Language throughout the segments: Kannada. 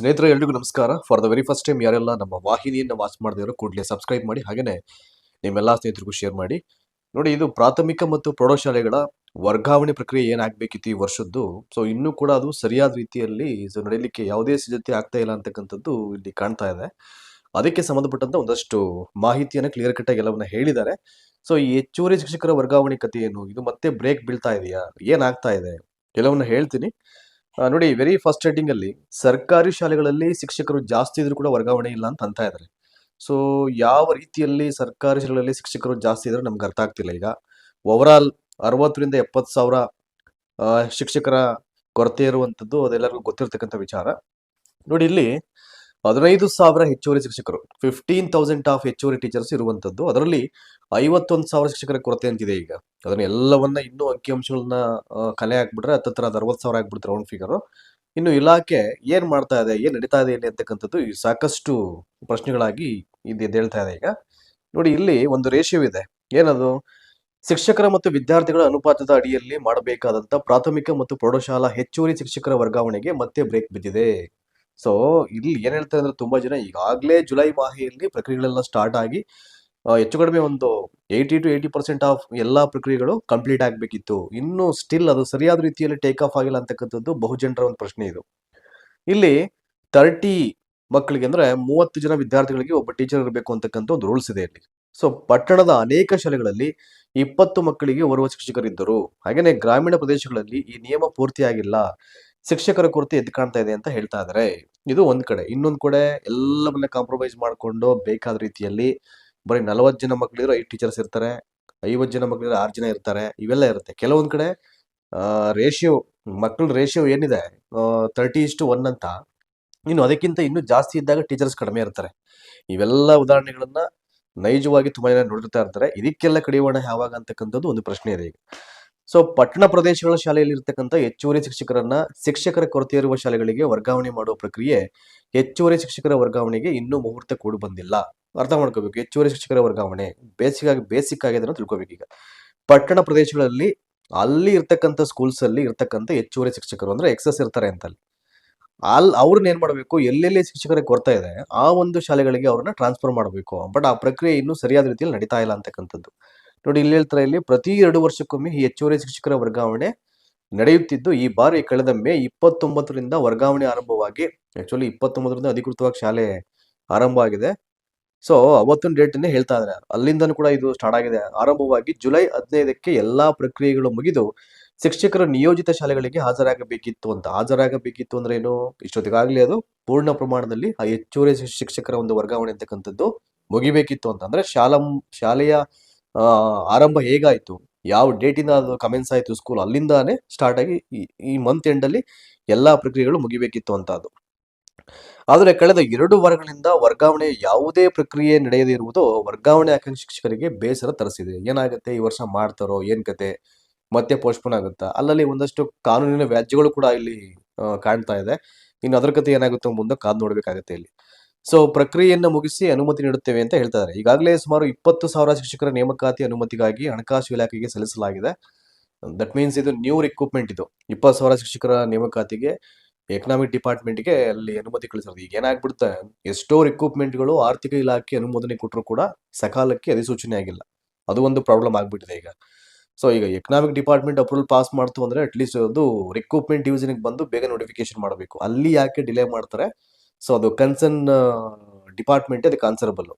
ಸ್ನೇಹಿತರೆ, ಎಲ್ರಿಗೂ ನಮಸ್ಕಾರ. For the very first time ಯಾರೆಲ್ಲ ನಮ್ಮ ವಾಹಿನಿಯನ್ನು ವಾಚ್ ಮಾಡಿದ್ರು ಕೂಡಲೇ ಸಬ್ಸ್ಕ್ರೈಬ್ ಮಾಡಿ ಹಾಗೆಯೇ ನಿಮ್ಮೆಲ್ಲ ಸ್ನೇಹಿತರಿಗೂ ಶೇರ್ ಮಾಡಿ. ನೋಡಿ, ಇದು ಪ್ರಾಥಮಿಕ ಮತ್ತು ಪ್ರೌಢಶಾಲೆಗಳ ವರ್ಗಾವಣೆ ಪ್ರಕ್ರಿಯೆ ಏನಾಗಬೇಕಿತ್ತು ಈ ವರ್ಷದ್ದು? ಸೊ ಇನ್ನೂ ಕೂಡ ಅದು ಸರಿಯಾದ ರೀತಿಯಲ್ಲಿ ಸೊ ನಡೆಯಲಿಕ್ಕೆ ಯಾವುದೇ ಸಿದ್ಧತೆ ಆಗ್ತಾ ಇಲ್ಲ ಅಂತಕ್ಕಂಥದ್ದು ಇಲ್ಲಿ ಕಾಣ್ತಾ ಇದೆ. ಅದಕ್ಕೆ ಸಂಬಂಧಪಟ್ಟಂತ ಒಂದಷ್ಟು ಮಾಹಿತಿಯನ್ನು ಕ್ಲಿಯರ್ ಕಟ್ ಆಗಿ ಎಲ್ಲವನ್ನ ಹೇಳಿದ್ದಾರೆ. ಸೊ ಈ ಹೆಚ್ಚುವರಿ ಶಿಕ್ಷಕರ ವರ್ಗಾವಣೆ ಕಥೆ ಏನು ಇದು ಮತ್ತೆ ಬ್ರೇಕ್ ಬೀಳ್ತಾ ಇದೆಯಾ? ಏನಾಗ್ತಾ ಇದೆ? ಎಲ್ಲವನ್ನ ಹೇಳ್ತೀನಿ. ನೋಡಿ ವೆರಿ ಫಸ್ಟ್ ರೇಟಿಂಗ್ ಅಲ್ಲಿ ಸರ್ಕಾರಿ ಶಾಲೆಗಳಲ್ಲಿ ಶಿಕ್ಷಕರು ಜಾಸ್ತಿ ಇದ್ರು ಕೂಡ ವರ್ಗಾವಣೆ ಇಲ್ಲ ಅಂತ ಅಂತ ಇದ್ದಾರೆ ಸೊ ಯಾವ ರೀತಿಯಲ್ಲಿ ಸರ್ಕಾರಿ ಶಾಲೆಗಳಲ್ಲಿ ಶಿಕ್ಷಕರು ಜಾಸ್ತಿ ಇದ್ರೆ ನಮ್ಗೆ ಅರ್ಥ ಆಗ್ತಿಲ್ಲ ಈಗ. ಓವರ್ ಆಲ್ ಅರವತ್ತರಿಂದ ಎಪ್ಪತ್ತು ಸಾವಿರ ಶಿಕ್ಷಕರ ಕೊರತೆ ಇರುವಂಥದ್ದು ಅದೆಲ್ಲರಿಗೂ ಗೊತ್ತಿರತಕ್ಕಂಥ ವಿಚಾರ. ನೋಡಿ, ಇಲ್ಲಿ ಹದಿನೈದು ಸಾವಿರ ಹೆಚ್ಚುವರಿ ಶಿಕ್ಷಕರು ಫಿಫ್ಟೀನ್ ತೌಸಂಡ್ ಆಫ್ ಹೆಚ್ಚುವರಿ ಟೀಚರ್ಸ್ ಇರುವಂಥದ್ದು ಅದರಲ್ಲಿ ಐವತ್ತೊಂದು ಸಾವಿರ ಶಿಕ್ಷಕರ ಕೊರತೆ ಅಂತಿದೆ ಈಗ. ಅದನ್ನ ಎಲ್ಲವನ್ನ ಇನ್ನೂ ಅಂಕಿಅಂಶಗಳನ್ನ ಕಲೆ ಹಾಕ್ಬಿಟ್ರೆ ಹತ್ತತ್ರ ಅರವತ್ತು ಸಾವಿರ ಆಗ್ಬಿಡ್ತಾರೆ ರೌಂಡ್ ಫಿಗರ್ ಇನ್ನು ಇಲಾಖೆ ಏನ್ ಮಾಡ್ತಾ ಇದೆ, ಏನ್ ನಡೀತಾ ಇದೆ ಇಲ್ಲಿ ಅಂತಕ್ಕಂಥದ್ದು ಸಾಕಷ್ಟು ಪ್ರಶ್ನೆಗಳಾಗಿ ಇದು ಎದ್ದೇಳ್ತಾ ಇದೆ ಈಗ. ನೋಡಿ, ಇಲ್ಲಿ ಒಂದು ರೇಷಿಯೋ ಇದೆ. ಏನದು? ಶಿಕ್ಷಕರ ಮತ್ತು ವಿದ್ಯಾರ್ಥಿಗಳ ಅನುಪಾತದ ಅಡಿಯಲ್ಲಿ ಮಾಡಬೇಕಾದಂತ ಪ್ರಾಥಮಿಕ ಮತ್ತು ಪ್ರೌಢಶಾಲಾ ಹೆಚ್ಚುವರಿ ಶಿಕ್ಷಕರ ವರ್ಗಾವಣೆಗೆ ಮತ್ತೆ ಬ್ರೇಕ್ ಬಿದ್ದಿದೆ. ಸೊ ಇಲ್ಲಿ ಏನ್ ಹೇಳ್ತಾರೆ ಅಂದ್ರೆ ತುಂಬಾ ಜನ ಈಗಾಗಲೇ ಜುಲೈ ಮಾಹೆಯಲ್ಲಿ ಪ್ರಕ್ರಿಯೆಗಳೆಲ್ಲ ಸ್ಟಾರ್ಟ್ ಆಗಿ ಹೆಚ್ಚು ಕಡಿಮೆ ಒಂದು eighty to eighty percent of ಎಲ್ಲಾ ಪ್ರಕ್ರಿಯೆಗಳು ಕಂಪ್ಲೀಟ್ ಆಗಬೇಕಿತ್ತು. ಇನ್ನು ಸ್ಟಿಲ್ ಅದು ಸರಿಯಾದ ರೀತಿಯಲ್ಲಿ ಟೇಕ್ ಆಫ್ ಆಗಿಲ್ಲ ಅಂತಕ್ಕಂಥದ್ದು ಬಹುಜನರ ಒಂದು ಪ್ರಶ್ನೆ ಇದು. ಇಲ್ಲಿ ತರ್ಟಿ ಮಕ್ಕಳಿಗೆ ಅಂದ್ರೆ ಮೂವತ್ತು ಜನ ವಿದ್ಯಾರ್ಥಿಗಳಿಗೆ ಒಬ್ಬ ಟೀಚರ್ ಇರಬೇಕು ಅಂತಕ್ಕಂಥ ಒಂದು ರೂಲ್ಸ್ ಇದೆ ಇಲ್ಲಿ. ಸೊ ಪಟ್ಟಣದ ಅನೇಕ ಶಾಲೆಗಳಲ್ಲಿ ಇಪ್ಪತ್ತು ಮಕ್ಕಳಿಗೆ ಓರ್ವ ಶಿಕ್ಷಕರಿದ್ದರು. ಹಾಗೆಯೇ ಗ್ರಾಮೀಣ ಪ್ರದೇಶಗಳಲ್ಲಿ ಈ ನಿಯಮ ಪೂರ್ತಿಯಾಗಿಲ್ಲ. ಶಿಕ್ಷಕರ ಕೊರತೆ ಎದ್ದು ಕಾಣ್ತಾ ಇದೆ ಅಂತ ಹೇಳ್ತಾ ಇದ್ದಾರೆ ಇದು ಒಂದ್ ಕಡೆ. ಇನ್ನೊಂದ್ ಕಡೆ ಎಲ್ಲವನ್ನ ಕಾಂಪ್ರಮೈಸ್ ಮಾಡ್ಕೊಂಡು ಬೇಕಾದ ರೀತಿಯಲ್ಲಿ ಬರೀ ನಲವತ್ತು ಜನ ಮಕ್ಳಿರೋ ಐದು ಟೀಚರ್ಸ್ ಇರ್ತಾರೆ, ಐವತ್ತು ಜನ ಮಕ್ಳಿರೋ ಆರ್ ಜನ ಇರ್ತಾರೆ, ಇವೆಲ್ಲ ಇರುತ್ತೆ. ಕೆಲವೊಂದ್ ಕಡೆ ರೇಷಿಯೋ ಮಕ್ಕಳ ರೇಷಿಯೋ ಏನಿದೆ ತರ್ಟಿ ಇಷ್ಟು ಒನ್ ಅಂತ. ಇನ್ನು ಅದಕ್ಕಿಂತ ಇನ್ನೂ ಜಾಸ್ತಿ ಇದ್ದಾಗ ಟೀಚರ್ಸ್ ಕಡಿಮೆ ಇರ್ತಾರೆ. ಇವೆಲ್ಲ ಉದಾಹರಣೆಗಳನ್ನ ನೈಜವಾಗಿ ತುಂಬಾ ಜನ ನೋಡಿರ್ತಾ ಇರ್ತಾರೆ. ಇದಕ್ಕೆಲ್ಲ ಕಡಿವಾಣ ಯಾವಾಗ ಅಂತಕ್ಕಂಥದ್ದು ಒಂದು ಪ್ರಶ್ನೆ ಇದೆ ಈಗ. ಸೊ ಪಟ್ಟಣ ಪ್ರದೇಶಗಳ ಶಾಲೆಯಲ್ಲಿ ಇರ್ತಕ್ಕಂಥ ಹೆಚ್ಚುವರಿ ಶಿಕ್ಷಕರನ್ನ ಶಿಕ್ಷಕರ ಕೊರತೆ ಇರುವ ಶಾಲೆಗಳಿಗೆ ವರ್ಗಾವಣೆ ಮಾಡುವ ಪ್ರಕ್ರಿಯೆ ಹೆಚ್ಚುವರಿ ಶಿಕ್ಷಕರ ವರ್ಗಾವಣೆಗೆ ಇನ್ನೂ ಮುಹೂರ್ತ ಕೂಡ ಬಂದಿಲ್ಲ. ಅರ್ಥ ಮಾಡ್ಕೋಬೇಕು. ಹೆಚ್ಚುವರಿ ಶಿಕ್ಷಕರ ವರ್ಗಾವಣೆ ಬೇಸಿಕ್ ಆಗಿ ಬೇಸಿಕ್ ಆಗಿದೆ ಅಂತ ತಿಳ್ಕೊಬೇಕು ಈಗ. ಪಟ್ಟಣ ಪ್ರದೇಶಗಳಲ್ಲಿ ಅಲ್ಲಿ ಇರ್ತಕ್ಕಂಥ ಸ್ಕೂಲ್ಸ್ ಅಲ್ಲಿ ಇರ್ತಕ್ಕಂಥ ಹೆಚ್ಚುವರಿ ಶಿಕ್ಷಕರು ಅಂದ್ರೆ ಎಕ್ಸಸ್ ಇರ್ತಾರೆ ಅಂತ ಅಲ್ಲಿ ಅಲ್ಲಿ ಅವ್ರನ್ನ ಏನ್ ಮಾಡಬೇಕು? ಎಲ್ಲೆಲ್ಲಿ ಶಿಕ್ಷಕರ ಕೊರತೆ ಇದೆ, ಆ ಒಂದು ಶಾಲೆಗಳಿಗೆ ಅವ್ರನ್ನ ಟ್ರಾನ್ಸ್ಫರ್ ಮಾಡಬೇಕು. ಬಟ್ ಆ ಪ್ರಕ್ರಿಯೆ ಇನ್ನೂ ಸರಿಯಾದ ರೀತಿಯಲ್ಲಿ ನಡೀತಾ ಇಲ್ಲ ಅಂತಕ್ಕಂಥದ್ದು. ನೋಡಿ, ಇಲ್ಲಿ ಹೇಳ್ತಾರೆ, ಇಲ್ಲಿ ಪ್ರತಿ ಎರಡು ವರ್ಷಕ್ಕೊಮ್ಮೆ ಈ ಹೆಚ್ಚುವರಿ ಶಿಕ್ಷಕರ ವರ್ಗಾವಣೆ ನಡೆಯುತ್ತಿದ್ದು, ಈ ಬಾರಿ ಕಳೆದ ಮೇ ಇಪ್ಪತ್ತೊಂಬತ್ತರಿಂದ ವರ್ಗಾವಣೆ ಆರಂಭವಾಗಿ ಆಕ್ಚುಲಿ ಇಪ್ಪತ್ತೊಂಬತ್ತರಿಂದ ಅಧಿಕೃತವಾಗಿ ಶಾಲೆ ಆರಂಭ ಆಗಿದೆ. ಸೊ ಅವತ್ತಿನ ಡೇಟನ್ನೇ ಹೇಳ್ತಾ ಇದ್ದಾರೆ. ಅಲ್ಲಿಂದನೂ ಕೂಡ ಇದು ಸ್ಟಾರ್ಟ್ ಆಗಿದೆ. ಆರಂಭವಾಗಿ ಜುಲೈ ಹದಿನೈದಕ್ಕೆ ಎಲ್ಲಾ ಪ್ರಕ್ರಿಯೆಗಳು ಮುಗಿದು, ಶಿಕ್ಷಕರ ನಿಯೋಜಿತ ಶಾಲೆಗಳಿಗೆ ಹಾಜರಾಗಬೇಕಿತ್ತು ಅಂತ. ಹಾಜರಾಗಬೇಕಿತ್ತು ಅಂದ್ರೆ ಏನು? ಇಷ್ಟೊತ್ತಿಗಾಗಲೇ ಅದು ಪೂರ್ಣ ಪ್ರಮಾಣದಲ್ಲಿ ಆ ಹೆಚ್ಚುವರಿ ಶಿಕ್ಷಕರ ಒಂದು ವರ್ಗಾವಣೆ ಅಂತಕ್ಕಂಥದ್ದು ಮುಗಿಬೇಕಿತ್ತು ಅಂತ. ಅಂದ್ರೆ ಶಾಲಾ, ಶಾಲೆಯ ಆರಂಭ ಹೇಗಾಯಿತು? ಯಾವ ಡೇಟಿನ ಅದು ಕಮೆನ್ಸ್ ಆಯಿತು ಸ್ಕೂಲ್ ಅಲ್ಲಿಂದಾನೇ ಸ್ಟಾರ್ಟ್ ಆಗಿ ಈ- ಮಂತ್ ಎಂಡ್ ಅಲ್ಲಿ ಎಲ್ಲಾ ಪ್ರಕ್ರಿಯೆಗಳು ಮುಗಿಬೇಕಿತ್ತು ಅಂತ ಅದು ಆದರೆ ಕಳೆದ ಎರಡು ವಾರಗಳಿಂದ ವರ್ಗಾವಣೆ ಯಾವುದೇ ಪ್ರಕ್ರಿಯೆ ನಡೆಯದೇ ಇರುವುದು ವರ್ಗಾವಣೆ ಆಕಾಂಕ್ಷಿ ಶಿಕ್ಷಕರಿಗೆ ಬೇಸರ ತರಿಸಿದೆ. ಏನಾಗುತ್ತೆ? ಈ ವರ್ಷ ಮಾಡ್ತಾರೋ? ಏನ್ ಕತೆ? ಮತ್ತೆ ಪೋಸ್ಟ್ಪೋನ್ ಆಗುತ್ತಾ? ಅಲ್ಲಲ್ಲಿ ಒಂದಷ್ಟು ಕಾನೂನಿನ ವ್ಯಾಜ್ಯಗಳು ಕೂಡ ಇಲ್ಲಿ ಕಾಣ್ತಾ ಇದೆ. ಇನ್ನು ಅದರ ಕತೆ ಏನಾಗುತ್ತೋ ಮುಂದೆ ಕಾದು ನೋಡ್ಬೇಕಾಗತ್ತೆ ಇಲ್ಲಿ. ಸೊ ಪ್ರಕ್ರಿಯೆಯನ್ನು ಮುಗಿಸಿ ಅನುಮತಿ ನೀಡುತ್ತೇವೆ ಅಂತ ಹೇಳ್ತಾರೆ ಈಗಾಗಲೇ ಸುಮಾರು ಇಪ್ಪತ್ತು ಸಾವಿರ ಶಿಕ್ಷಕರ ನೇಮಕಾತಿ ಅನುಮತಿಗಾಗಿ ಹಣಕಾಸು ಇಲಾಖೆಗೆ ಸಲ್ಲಿಸಲಾಗಿದೆ. ದಟ್ ಮೀನ್ಸ್ ಇದು ನ್ಯೂ ರಿಕ್ರೂಟ್ಮೆಂಟ್ ಇದು. ಇಪ್ಪತ್ತು ಸಾವಿರ ಶಿಕ್ಷಕರ ನೇಮಕಾತಿಗೆ ಎಕನಾಮಿಕ್ ಡಿಪಾರ್ಟ್ಮೆಂಟ್ಗೆ ಅಲ್ಲಿ ಅನುಮತಿ ಕಳಿಸಿರೋದು. ಈಗ ಏನಾಗ್ಬಿಡುತ್ತೆ? ಎಷ್ಟೋ ರಿಕ್ರೂಟ್ಮೆಂಟ್ಗಳು ಆರ್ಥಿಕ ಇಲಾಖೆ ಅನುಮೋದನೆ ಕೊಟ್ಟರು ಕೂಡ ಸಕಾಲಕ್ಕೆ ಅಧಿಸೂಚನೆ ಆಗಿಲ್ಲ. ಅದು ಒಂದು ಪ್ರಾಬ್ಲಮ್ ಆಗಿಬಿಟ್ಟಿದೆ ಈಗ. ಸೊ ಈಗ ಎಕನಾಮಿಕ್ ಡಿಪಾರ್ಟ್ಮೆಂಟ್ ಅಪ್ರೂವಲ್ ಪಾಸ್ ಮಾಡ್ತು ಅಂದ್ರೆ ಅಟ್ಲೀಸ್ಟ್ ಅದು ರಿಕ್ರೂಟ್ಮೆಂಟ್ ಡಿವಿಷನ್ಗೆ ಬಂದು ಬೇಗ ನೋಟಿಫಿಕೇಶನ್ ಮಾಡಬೇಕು. ಅಲ್ಲಿ ಯಾಕೆ ಡಿಲೇ ಮಾಡ್ತಾರೆ? ಸೊ ಅದು ಕನ್ಸರ್ನ್ ಡಿಪಾರ್ಟ್ಮೆಂಟ್ ಅದಕ್ಕೆ ಆನ್ಸರಬಲ್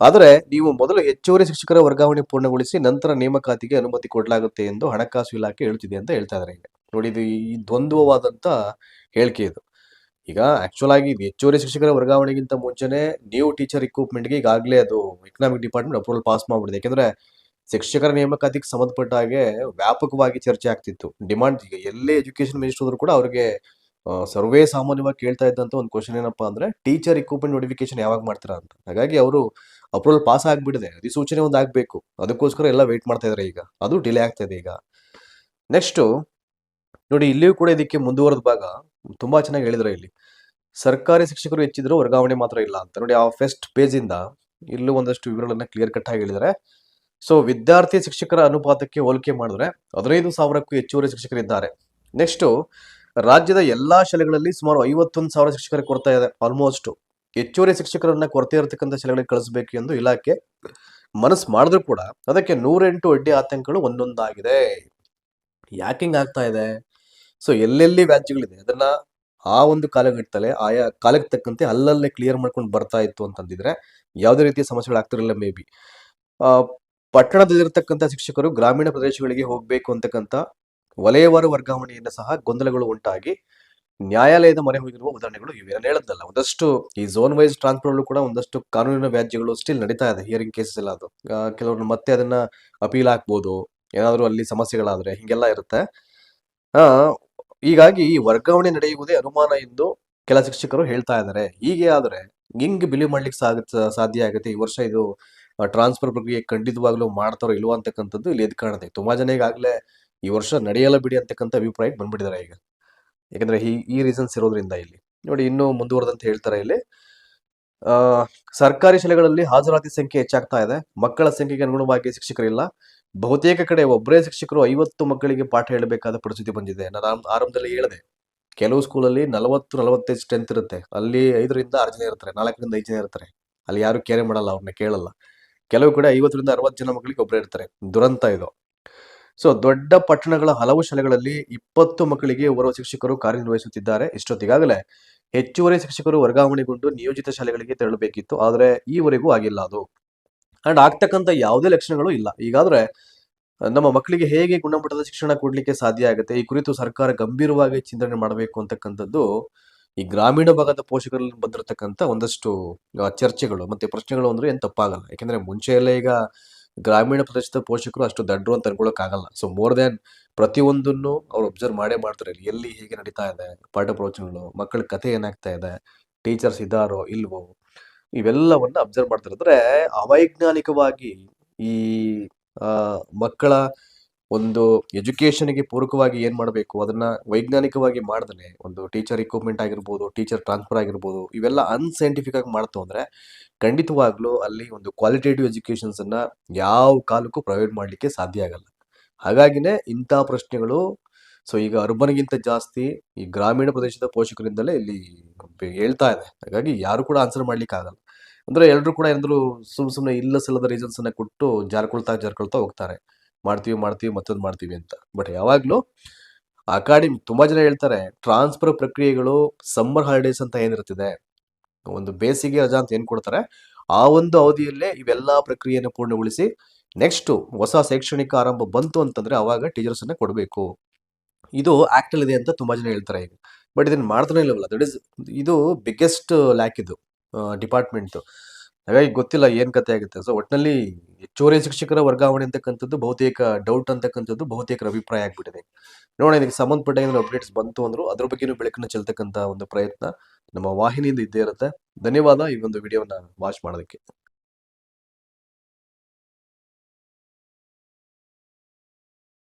ಆದರೆ, ನೀವು ಮೊದಲು ಹೆಚ್ಚುವರಿ ಶಿಕ್ಷಕರ ವರ್ಗಾವಣೆ ಪೂರ್ಣಗೊಳಿಸಿ ನಂತರ ನೇಮಕಾತಿಗೆ ಅನುಮತಿ ಕೊಡಲಾಗುತ್ತೆ ಎಂದು ಹಣಕಾಸು ಇಲಾಖೆ ಹೇಳ್ತಿದೆ ಅಂತ ಹೇಳ್ತಾ ಇದ್ದಾರೆ ಈಗ ನೋಡಿ, ಇದು ಈ ದ್ವಂದ್ವವಾದಂತ ಹೇಳಿಕೆ ಇದು. ಈಗ ಆಕ್ಚುಲ್ ಆಗಿ ಇದು ಹೆಚ್ಚುವರಿ ಶಿಕ್ಷಕರ ವರ್ಗಾವಣೆಗಿಂತ ಮುಂಚೆನೆ ನ್ಯೂ ಟೀಚರ್ ರಿಕ್ರೂಟ್ಮೆಂಟ್ಗೆ ಈಗಾಗಲೇ ಅದು ಎಕನಾಮಿಕ್ ಡಿಪಾರ್ಟ್ಮೆಂಟ್ ಅಪ್ರೂವಲ್ ಪಾಸ್ ಮಾಡ್ಬಿಡಿದೆ ಯಾಕಂದ್ರೆ ಶಿಕ್ಷಕರ ನೇಮಕಾತಿಗೆ ಸಂಬಂಧಪಟ್ಟ ಹಾಗೆ ವ್ಯಾಪಕವಾಗಿ ಚರ್ಚೆ ಆಗ್ತಿತ್ತು. ಡಿಮಾಂಡ್ ಈಗ ಎಲ್ಲೇ ಎಜುಕೇಶನ್ ಮಿನಿಸ್ಟರ್ ಕೂಡ ಅವ್ರಿಗೆ ಸರ್ವೇ ಸಾಮಾನ್ಯವಾಗಿ ಕೇಳ್ತಾ ಇದ್ದಂತ ಒಂದು ಕ್ವಶನ್ ಏನಪ್ಪಾ ಅಂದ್ರೆ ಟೀಚರ್ ಇಕ್ವಿಪ್ಮೆಂಟ್ ನೋಟಿಫಿಕೇಶನ್ ಯಾವಾಗ ಮಾಡ್ತೀರಾ ಅಂತ. ಹಾಗಾಗಿ ಅವರು ಅಪ್ರೂವಲ್ ಪಾಸ್ ಆಗ್ಬಿಡಿದೆ ಅಧಿಸೂಚನೆ ಒಂದು ಆಗ್ಬೇಕು. ಅದಕ್ಕೋಸ್ಕರ ಎಲ್ಲ ವೇಟ್ ಮಾಡ್ತಾ ಇದಾರೆ ಈಗ. ಅದು ಡಿಲೇ ಆಗ್ತಾ ಇದೆ ಈಗ. ನೆಕ್ಸ್ಟ್ ನೋಡಿ ಇಲ್ಲಿಯೂ ಕೂಡ ಇದಕ್ಕೆ ಮುಂದುವರೆದ ಭಾಗ ತುಂಬಾ ಚೆನ್ನಾಗಿ ಹೇಳಿದ್ರೆ ಇಲ್ಲಿ. ಸರ್ಕಾರಿ ಶಿಕ್ಷಕರು ಹೆಚ್ಚಿದ್ರು ವರ್ಗಾವಣೆ ಮಾತ್ರ ಇಲ್ಲ ಅಂತ. ನೋಡಿ ಆ ಫಸ್ಟ್ ಪೇಜ್ ಇಂದ ಇಲ್ಲೂ ಒಂದಷ್ಟು ವಿವರಗಳನ್ನ ಕ್ಲಿಯರ್ ಕಟ್ ಆಗಿ ಹೇಳಿದರೆ ಸೊ ವಿದ್ಯಾರ್ಥಿ ಶಿಕ್ಷಕರ ಅನುಪಾತಕ್ಕೆ ಹೋಲಿಕೆ ಮಾಡಿದ್ರೆ, ಹದಿನೈದು ಸಾವಿರಕ್ಕೂ ಹೆಚ್ಚುವರಿ ಶಿಕ್ಷಕರಿದ್ದಾರೆ. ನೆಕ್ಸ್ಟ್ ರಾಜ್ಯದ ಎಲ್ಲಾ ಶಾಲೆಗಳಲ್ಲಿ ಸುಮಾರು ಐವತ್ತೊಂದು ಸಾವಿರ ಶಿಕ್ಷಕರ ಕೊರತೆ ಇದೆ ಆಲ್ಮೋಸ್ಟ್ ಹೆಚ್ಚುವರಿ ಶಿಕ್ಷಕರನ್ನ ಕೊರತೆ ಇರತಕ್ಕಂಥ ಶಾಲೆಗಳಿಗೆ ಕಳಿಸಬೇಕು ಎಂದು ಇಲಾಖೆ ಮನಸ್ಸು ಮಾಡಿದ್ರು ಕೂಡ ಅದಕ್ಕೆ ನೂರೆಂಟು ಅಡ್ಡಿ ಆತಂಕಗಳು ಒಂದೊಂದಾಗಿದೆ. ಯಾಕೆ ಆಗ್ತಾ ಇದೆ? ಸೊ ಎಲ್ಲೆಲ್ಲಿ ವ್ಯಾಜ್ಯಗಳಿದೆ? ಅದನ್ನ ಆ ಒಂದು ಕಾಲಘಟ್ಟದಲ್ಲೇ ಆಯಾ ಕಾಲಕ್ಕೆ ತಕ್ಕಂತೆ ಅಲ್ಲಲ್ಲೇ ಕ್ಲಿಯರ್ ಮಾಡ್ಕೊಂಡು ಬರ್ತಾ ಇತ್ತು ಅಂತಂದಿದ್ರೆ ಯಾವುದೇ ರೀತಿಯ ಸಮಸ್ಯೆಗಳು ಆಗ್ತಿರಲಿಲ್ಲ ಮೇ ಬಿ ಪಟ್ಟಣದಲ್ಲಿರ್ತಕ್ಕಂಥ ಶಿಕ್ಷಕರು ಗ್ರಾಮೀಣ ಪ್ರದೇಶಗಳಿಗೆ ಹೋಗಬೇಕು ಅಂತಕ್ಕಂಥ ವಲಯವಾರು ವರ್ಗಾವಣೆಯಿಂದ ಸಹ ಗೊಂದಲಗಳು ಉಂಟಾಗಿ ನ್ಯಾಯಾಲಯದ ಮೊರೆ ಹೋಗಿರುವ ಉದಾಹರಣೆಗಳು ಇವೆ. ನಾನು ಹೇಳದ್ದಲ್ಲ ಒಂದಷ್ಟು ಈ ಝೋನ್ ವೈಸ್ ಟ್ರಾನ್ಸ್ಫರ್ ಕೂಡ ಒಂದಷ್ಟು ಕಾನೂನಿನ ವ್ಯಾಜ್ಯಗಳು ಸ್ಟಿಲ್ ನಡೀತಾ ಇದೆ ಹಿಯರಿಂಗ್ ಕೇಸಸ್ ಎಲ್ಲ ಅದು. ಕೆಲವರು ಮತ್ತೆ ಅದನ್ನ ಅಪೀಲ್ ಹಾಕ್ಬೋದು, ಏನಾದರೂ ಅಲ್ಲಿ ಸಮಸ್ಯೆಗಳಾದ್ರೆ ಹಿಂಗೆಲ್ಲ ಇರುತ್ತೆ. ಆ, ಹೀಗಾಗಿ ಈ ವರ್ಗಾವಣೆ ನಡೆಯುವುದೇ ಅನುಮಾನ ಎಂದು ಕೆಲ ಶಿಕ್ಷಕರು ಹೇಳ್ತಾ ಇದ್ದಾರೆ. ಹೀಗೆ ಆದ್ರೆ ಹಿಂಗ್ ಬಿಲೀವ್ ಮಾಡ್ಲಿಕ್ಕೆ ಸಾಧ್ಯ ಆಗುತ್ತೆ? ಈ ವರ್ಷ ಇದು ಟ್ರಾನ್ಸ್ಫರ್ ಪ್ರಕ್ರಿಯೆ ಖಂಡಿತವಾಗ್ಲೂ ಮಾಡ್ತಾರೋ ಇಲ್ವಾ ಅಂತಕ್ಕಂಥದ್ದು ಇಲ್ಲಿ ಎದ್ ಕಾಣುತ್ತೆ. ತುಂಬಾ ಜನ ಈಗಾಗಲೇ ಈ ವರ್ಷ ನಡೆಯಲ್ಲ ಬಿಡಿ ಅಂತಕ್ಕಂಥ ಅಭಿಪ್ರಾಯ ಬಂದ್ಬಿಟ್ಟಿದ್ದಾರೆ ಈಗ. ಯಾಕಂದ್ರೆ ಈ ಈ ರೀಸನ್ಸ್ ಇರೋದ್ರಿಂದ ಇಲ್ಲಿ. ನೋಡಿ, ಇನ್ನೂ ಮುಂದುವರೆದಂತ ಹೇಳ್ತಾರೆ ಇಲ್ಲಿ. ಸರ್ಕಾರಿ ಶಾಲೆಗಳಲ್ಲಿ ಹಾಜರಾತಿ ಸಂಖ್ಯೆ ಹೆಚ್ಚಾಗ್ತಾ ಇದೆ. ಮಕ್ಕಳ ಸಂಖ್ಯೆಗೆ ಅನುಗುಣವಾಗಿ ಶಿಕ್ಷಕರಿಲ್ಲ. ಬಹುತೇಕ ಕಡೆ ಒಬ್ಬರೇ ಶಿಕ್ಷಕರು ಐವತ್ತು ಮಕ್ಕಳಿಗೆ ಪಾಠ ಹೇಳಬೇಕಾದ ಪರಿಸ್ಥಿತಿ ಬಂದಿದೆ. ನಾನು ಆರಂಭದಲ್ಲಿ ಹೇಳಿದೆ. ಕೆಲವು ಸ್ಕೂಲಲ್ಲಿ ನಲವತ್ತು, ನಲವತ್ತೈದು ಸ್ಟ್ರೆಂತ್ ಇರುತ್ತೆ. ಅಲ್ಲಿ ಐದರಿಂದ ಆರು ಜನ ಇರ್ತಾರೆ. ನಾಲ್ಕರಿಂದ ಐದು ಜನ ಇರ್ತಾರೆ. ಅಲ್ಲಿ ಯಾರು ಕೇರೆ ಮಾಡಲ್ಲ, ಅವ್ರನ್ನ ಕೇಳಲ್ಲ. ಕೆಲವು ಕಡೆ ಐವತ್ತರಿಂದ ಅರವತ್ತು ಜನ ಮಕ್ಕಳಿಗೆ ಒಬ್ಬರೇ ಇರ್ತಾರೆ. ದುರಂತ ಇದು. ಸೊ ದೊಡ್ಡ ಪಟ್ಟಣಗಳ ಹಲವು ಶಾಲೆಗಳಲ್ಲಿ ಇಪ್ಪತ್ತು ಮಕ್ಕಳಿಗೆ ಓರ್ವ ಶಿಕ್ಷಕರು ಕಾರ್ಯನಿರ್ವಹಿಸುತ್ತಿದ್ದಾರೆ. ಇಷ್ಟೊತ್ತಿಗಾಗಲೇ ಹೆಚ್ಚುವರಿ ಶಿಕ್ಷಕರು ವರ್ಗಾವಣೆಗೊಂಡು ನಿಯೋಜಿತ ಶಾಲೆಗಳಿಗೆ ತೆರಳಬೇಕಿತ್ತು. ಆದರೆ ಈವರೆಗೂ ಆಗಿಲ್ಲ ಅದು. ಅಂಡ್ ಆಗ್ತಕ್ಕಂಥ ಯಾವುದೇ ಲಕ್ಷಣಗಳು ಇಲ್ಲ. ಈಗಾದ್ರೆ ನಮ್ಮ ಮಕ್ಕಳಿಗೆ ಹೇಗೆ ಗುಣಮಟ್ಟದ ಶಿಕ್ಷಣ ಕೊಡ್ಲಿಕ್ಕೆ ಸಾಧ್ಯ ಆಗುತ್ತೆ, ಈ ಕುರಿತು ಸರ್ಕಾರ ಗಂಭೀರವಾಗಿ ಚಿಂತನೆ ಮಾಡಬೇಕು ಅಂತಕ್ಕಂಥದ್ದು ಈ ಗ್ರಾಮೀಣ ಭಾಗದ ಪೋಷಕರಲ್ಲಿ ಬಂದಿರತಕ್ಕಂಥ ಒಂದಷ್ಟು ಚರ್ಚೆಗಳು ಮತ್ತೆ ಪ್ರಶ್ನೆಗಳು ಅಂದ್ರೆ ಏನ್ ತಪ್ಪಾಗಲ್ಲ. ಯಾಕಂದ್ರೆ ಮುಂಚೆಯಲ್ಲೇ ಈಗ ಗ್ರಾಮೀಣ ಪ್ರದೇಶದ ಪೋಷಕರು ಅಷ್ಟು ದಡ್ಡರು ಅಂತ ಅನ್ಕೊಳಕ್ ಆಗಲ್ಲ ಸೊ ಮೋರ್ ದ್ಯಾನ್ ಪ್ರತಿಯೊಂದನ್ನು ಅವ್ರು ಅಬ್ಸರ್ವ್ ಮಾಡೇ ಮಾಡ್ತಾರೆ. ಎಲ್ಲಿ ಹೇಗೆ ನಡೀತಾ ಇದೆ, ಪಾಠ ಪ್ರವಚನಗಳು, ಮಕ್ಕಳ ಕಥೆ ಏನಾಗ್ತಾ ಇದೆ ಟೀಚರ್ಸ್ ಇದ್ದಾರೋ, ಇಲ್ವೋ, ಇವೆಲ್ಲವನ್ನ ಅಬ್ಸರ್ವ್ ಮಾಡ್ತಾರೆ. ಅಂದ್ರೆ ಅವೈಜ್ಞಾನಿಕವಾಗಿ ಈ ಮಕ್ಕಳ ಒಂದು ಎಜುಕೇಷನ್ಗೆ ಪೂರಕವಾಗಿ ಏನ್ ಮಾಡಬೇಕು? ಅದನ್ನ ವೈಜ್ಞಾನಿಕವಾಗಿ ಮಾಡಿದ್ರೆ ಒಂದು ಟೀಚರ್ ಇಕ್ವಿಪ್ಮೆಂಟ್ ಆಗಿರ್ಬೋದು ಟೀಚರ್ ಟ್ರಾನ್ಸ್ಫರ್ ಆಗಿರ್ಬೋದು, ಇವೆಲ್ಲ ಅನ್ಸೈಂಟಿಫಿಕ್ ಆಗಿ ಮಾಡ್ತು ಅಂದ್ರೆ ಖಂಡಿತವಾಗ್ಲೂ ಅಲ್ಲಿ ಒಂದು ಕ್ವಾಲಿಟೇಟಿವ್ ಎಜುಕೇಶನ್ಸ್ ಅನ್ನ ಯಾವ ಕಾಲಕ್ಕೂ ಪ್ರೊವೈಡ್ ಮಾಡ್ಲಿಕ್ಕೆ ಸಾಧ್ಯ ಆಗಲ್ಲ. ಹಾಗಾಗಿನೇ ಇಂಥ ಪ್ರಶ್ನೆಗಳು ಸೊ ಈಗ ಅರ್ಬನ್ಗಿಂತ ಜಾಸ್ತಿ ಈ ಗ್ರಾಮೀಣ ಪ್ರದೇಶದ ಪೋಷಕರಿಂದಲೇ ಇಲ್ಲಿ ಹೇಳ್ತಾ ಇದೆ. ಹಾಗಾಗಿ ಯಾರು ಕೂಡ ಆನ್ಸರ್ ಮಾಡ್ಲಿಕ್ಕೆ ಆಗಲ್ಲ ಅಂದ್ರೆ ಎಲ್ಲರೂ ಕೂಡ ಏನಾದ್ರು ಸುಮ್ ಸುಮ್ಮನೆ ಇಲ್ಲ ಸಲ್ಲದ ರೀಸನ್ಸ್ ಅನ್ನ ಕೊಟ್ಟು ಜಾರ್ಕೊಳ್ತಾ ಜಾರ್ಕೊಳ್ತಾ ಹೋಗ್ತಾರೆ. ಮಾಡ್ತೀವಿ ಮಾಡ್ತೀವಿ, ಮತ್ತೊಂದು ಮಾಡ್ತೀವಿ ಅಂತ. ಬಟ್ ಯಾವಾಗಲೂ ಅಕಾಡೆಮಿ ತುಂಬಾ ಜನ ಹೇಳ್ತಾರೆ ಟ್ರಾನ್ಸ್ಫರ್ ಪ್ರಕ್ರಿಯೆಗಳು ಸಮ್ಮರ್ ಹಾಲಿಡೇಸ್ ಅಂತ ಏನಿರ್ತಿದೆ ಒಂದು ಬೇಸಿಗೆ ರಜಾ ಅಂತ ಏನು ಕೊಡ್ತಾರೆ, ಆ ಒಂದು ಅವಧಿಯಲ್ಲೇ ಇವೆಲ್ಲ ಪ್ರಕ್ರಿಯೆಯನ್ನು ಪೂರ್ಣಗೊಳಿಸಿ ನೆಕ್ಸ್ಟ್ ಹೊಸ ಶೈಕ್ಷಣಿಕ ಆರಂಭ ಬಂತು ಅಂತಂದ್ರೆ ಅವಾಗ ಟೀಚರ್ಸ್ ಅನ್ನ ಕೊಡಬೇಕು. ಇದು ಇದೆ ಅಂತ ತುಂಬಾ ಜನ ಹೇಳ್ತಾರೆ ಈಗ. ಬಟ್ ಇದನ್ನ ಮಾಡ್ತಾನೆ ಇಲ್ಲವಲ್ಲ ದಟ್ ಇಸ್ ಇದು ಬಿಗ್ಗೆಸ್ಟ್ ಲ್ಯಾಕ್ ಇದು ಡಿಪಾರ್ಟ್ಮೆಂಟ್ ಹಾಗಾಗಿ ಗೊತ್ತಿಲ್ಲ ಏನ್ ಕತೆ ಆಗುತ್ತೆ. ಸೊ ಒಟ್ಟಿನಲ್ಲಿ ಹೆಚ್ಚುವರಿ ಶಿಕ್ಷಕರ ವರ್ಗಾವಣೆ ಅಂತಕ್ಕಂಥದ್ದು ಬಹುತೇಕ ಡೌಟ್ ಅಂತಕ್ಕಂಥದ್ದು ಬಹುತೇಕರ ಅಭಿಪ್ರಾಯ ಆಗ್ಬಿಟ್ಟಿದೆ. ನೋಡೋಣ, ಇದಕ್ಕೆ ಸಂಬಂಧಪಟ್ಟ ಏನಾದ್ರು ಅಪ್ಡೇಟ್ಸ್ ಬಂತು ಅಂದ್ರು ಅದ್ರ ಬಗ್ಗೆನೂ ಬೆಳಕನ್ನು ಚೆಲ್ತಕ್ಕಂಥ ಒಂದು ಪ್ರಯತ್ನ ನಮ್ಮ ವಾಹಿನಿಯಿಂದ ಇದ್ದೇ ಇರುತ್ತೆ. ಧನ್ಯವಾದ ಈ ಒಂದು ವಿಡಿಯೋನ ವಾಚ್ ಮಾಡೋದಕ್ಕೆ.